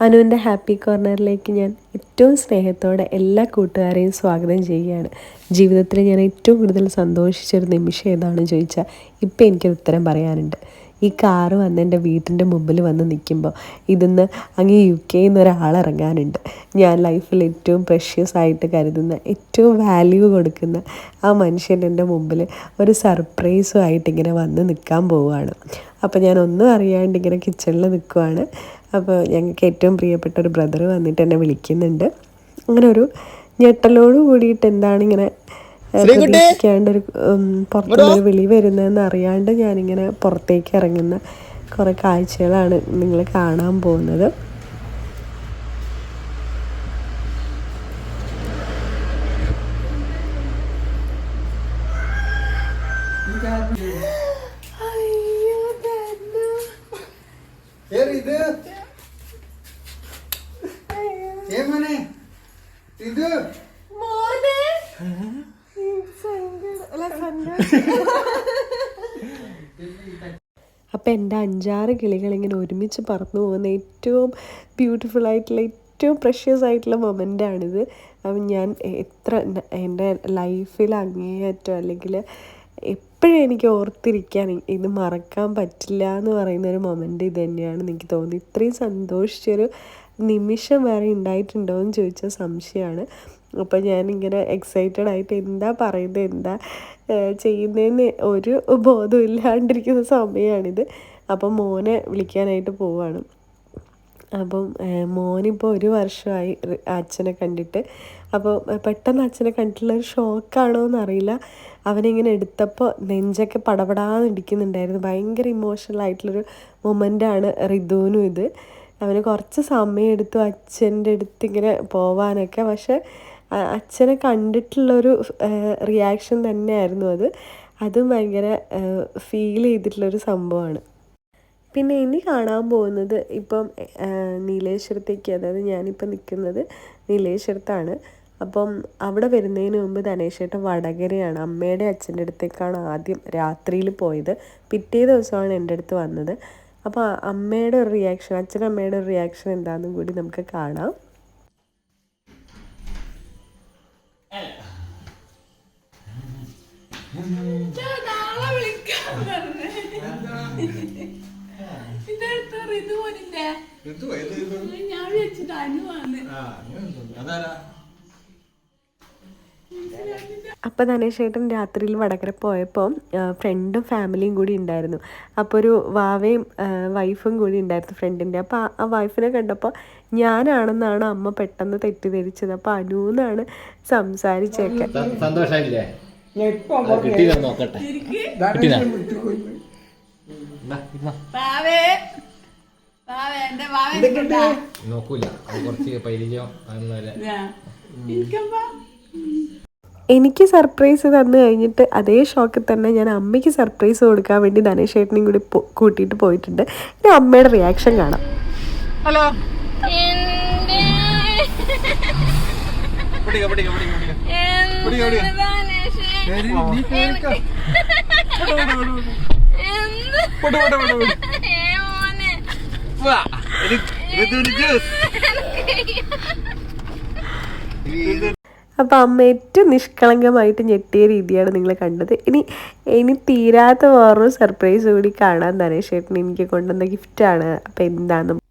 അനുവിന്റെ ഹാപ്പി കോർണറിലേക്ക് ഞാൻ ഏറ്റവും സ്നേഹത്തോടെ എല്ലാ കൂട്ടുകാരെയും സ്വാഗതം ചെയ്യുകയാണ്. ജീവിതത്തിൽ ഞാൻ ഏറ്റവും കൂടുതൽ സന്തോഷിച്ചൊരു നിമിഷം ഏതാണെന്ന് ചോദിച്ചാൽ ഇപ്പം എനിക്കൊരു ഉത്തരം പറയാനുണ്ട്. ഈ കാറ് വന്ന് എന്റെ വീട്ടിന്റെ മുമ്പിൽ വന്ന് നിൽക്കുമ്പോൾ ഇതിന്ന് അങ്ങ് യു കെയിൽ നിന്ന് ഒരാളിറങ്ങാനുണ്ട് ഞാൻ ലൈഫിൽ ഏറ്റവും പ്രഷ്യസ് ആയിട്ട് കരുതുന്ന ഏറ്റവും വാല്യൂ കൊടുക്കുന്ന ആ മനുഷ്യൻ എന്റെ മുമ്പിൽ ഒരു സർപ്രൈസും ആയിട്ട് ഇങ്ങനെ വന്ന് നിൽക്കാൻ പോവുകയാണ്. അപ്പോൾ ഞാൻ ഒന്നും അറിയാണ്ട് ഇങ്ങനെ കിച്ചണിൽ നിൽക്കുവാണ്. അപ്പോൾ ഞങ്ങൾക്ക് ഏറ്റവും പ്രിയപ്പെട്ട ഒരു ബ്രദർ വന്നിട്ട് എന്നെ വിളിക്കുന്നുണ്ട്. അങ്ങനെ ഒരു ഞെട്ടലോട് കൂടിയിട്ട് എന്താണ് ഇങ്ങനെ പ്രതീക്ഷിക്കാണ്ട് ഒരു പുറത്തുനിന്നൊരു വിളി വരുന്നതെന്ന് അറിയാണ്ട് ഞാനിങ്ങനെ പുറത്തേക്ക് ഇറങ്ങുന്ന കുറേ കാഴ്ചകളാണ് നിങ്ങൾ കാണാൻ പോകുന്നത്. ಏನ್ അപ്പം എന്റെ അഞ്ചാറ് കിളികൾ ഇങ്ങനെ ഒരുമിച്ച് പറന്നു പോകുന്ന ഏറ്റവും ബ്യൂട്ടിഫുൾ ആയിട്ടുള്ള ഏറ്റവും പ്രഷ്യസ് ആയിട്ടുള്ള മൊമെന്റാണിത് അപ്പം ഞാൻ എത്ര എന്റെ ലൈഫിൽ അങ്ങേയറ്റം അല്ലെങ്കിൽ എപ്പോഴും എനിക്ക് ഓർത്തിരിക്കാൻ ഇത് മറക്കാൻ പറ്റില്ല എന്ന് പറയുന്ന ഒരു മൊമെന്റ് ഇത് തന്നെയാണ് എനിക്ക് തോന്നുന്നത് ഇത്രയും സന്തോഷിച്ചൊരു നിമിഷം വേറെ ഉണ്ടായിട്ടുണ്ടോ എന്ന് ചോദിച്ച സംശയമാണ് അപ്പോൾ ഞാനിങ്ങനെ എക്സൈറ്റഡ് ആയിട്ട് എന്താ പറയുന്നത് എന്താ ചെയ്യുന്നതെന്ന് ഒരു ബോധം ഇല്ലാണ്ടിരിക്കുന്ന സമയമാണിത് അപ്പം മോനെ വിളിക്കാനായിട്ട് പോവാണ്. അപ്പം മോനിപ്പോൾ ഒരു വർഷമായി അച്ഛനെ കണ്ടിട്ട്. അപ്പോൾ പെട്ടെന്ന് അച്ഛനെ കണ്ടിട്ടുള്ള ഒരു ഷോക്കാണോ എന്നറിയില്ല അവനിങ്ങനെ എടുത്തപ്പോൾ നെഞ്ചൊക്കെ പടപടാന്ന് ഇടിക്കുന്നുണ്ടായിരുന്നു. ഭയങ്കര ഇമോഷണൽ ആയിട്ടുള്ളൊരു മൊമെന്റാണ് റിതുവിനും ഇത്. അവന് കുറച്ച് സമയം എടുത്തു അച്ഛന്റെ അടുത്ത് ഇങ്ങനെ പോവാനൊക്കെ. പക്ഷെ അച്ഛനെ കണ്ടിട്ടുള്ളൊരു റിയാക്ഷൻ തന്നെയായിരുന്നു അത്. അതും ഭയങ്കര ഫീൽ ചെയ്തിട്ടുള്ളൊരു സംഭവമാണ്. പിന്നെ ഇനി കാണാൻ പോകുന്നത് ഇപ്പം നീലേശ്വരത്തേക്ക്. അതായത് ഞാനിപ്പോൾ നിൽക്കുന്നത് നീലേശ്വരത്താണ്. അപ്പം അവിടെ വരുന്നതിന് മുമ്പ് ധനേശേട്ടൻ വടകരയാണ്. അമ്മയുടെ അച്ഛന്റെ അടുത്തേക്കാണ് ആദ്യം രാത്രിയിൽ പോയത്. പിറ്റേ ദിവസമാണ് എന്റെ അടുത്ത് വന്നത്. അപ്പോൾ അമ്മയുടെ ഒരു റിയാക്ഷൻ അച്ഛനും അമ്മയുടെ ഒരു റിയാക്ഷൻ എന്താണെന്നും കൂടി നമുക്ക് കാണാം ഞാൻ വിചാരിച്ചിട്ട് അനുവാണ്. അപ്പോൾ ധനേശേട്ടൻ രാത്രിയിൽ വടകര പോയപ്പോൾ ഫ്രണ്ടും ഫാമിലിയും കൂടി ഉണ്ടായിരുന്നു. അപ്പോൾ ഒരു വാവയും വൈഫും കൂടി ഉണ്ടായിരുന്നു ഫ്രണ്ടിന്റെ അപ്പോൾ ആ- വൈഫിനെ കണ്ടപ്പോൾ ഞാനാണെന്നാണ് അമ്മ പെട്ടെന്ന് തെറ്റിദ്ധരിച്ചത്. അപ്പോൾ അനുന്നാണ് സംസാരിച്ചേക്കെ. നോക്കൂല. കുറച്ച് പരിചയം എനിക്ക് സർപ്രൈസ് തന്നു കഴിഞ്ഞിട്ട് അതേ ഷോക്കിൽ തന്നെ ഞാൻ അമ്മയ്ക്ക് സർപ്രൈസ് കൊടുക്കാൻ വേണ്ടി ധനേഷ് ചേട്ടനെയും കൂടി കൂട്ടിയിട്ട് പോയിട്ടുണ്ട്. ഇനി അമ്മയുടെ റിയാക്ഷൻ കാണാം. ഹലോ ജ്യൂസ് അപ്പോൾ അമ്മ ഏറ്റവും നിഷ്കളങ്കമായിട്ട് ഞെട്ടിയ രീതിയാണ് നിങ്ങൾ കണ്ടത്. ഇനി ഇനി തീരാത്ത വേറൊരു സർപ്രൈസ് കൂടി കാണാൻ തന്നെ ചേട്ടൻ എനിക്ക് കൊണ്ടുവന്ന ഗിഫ്റ്റാണ് അപ്പോൾ എന്താണെന്ന്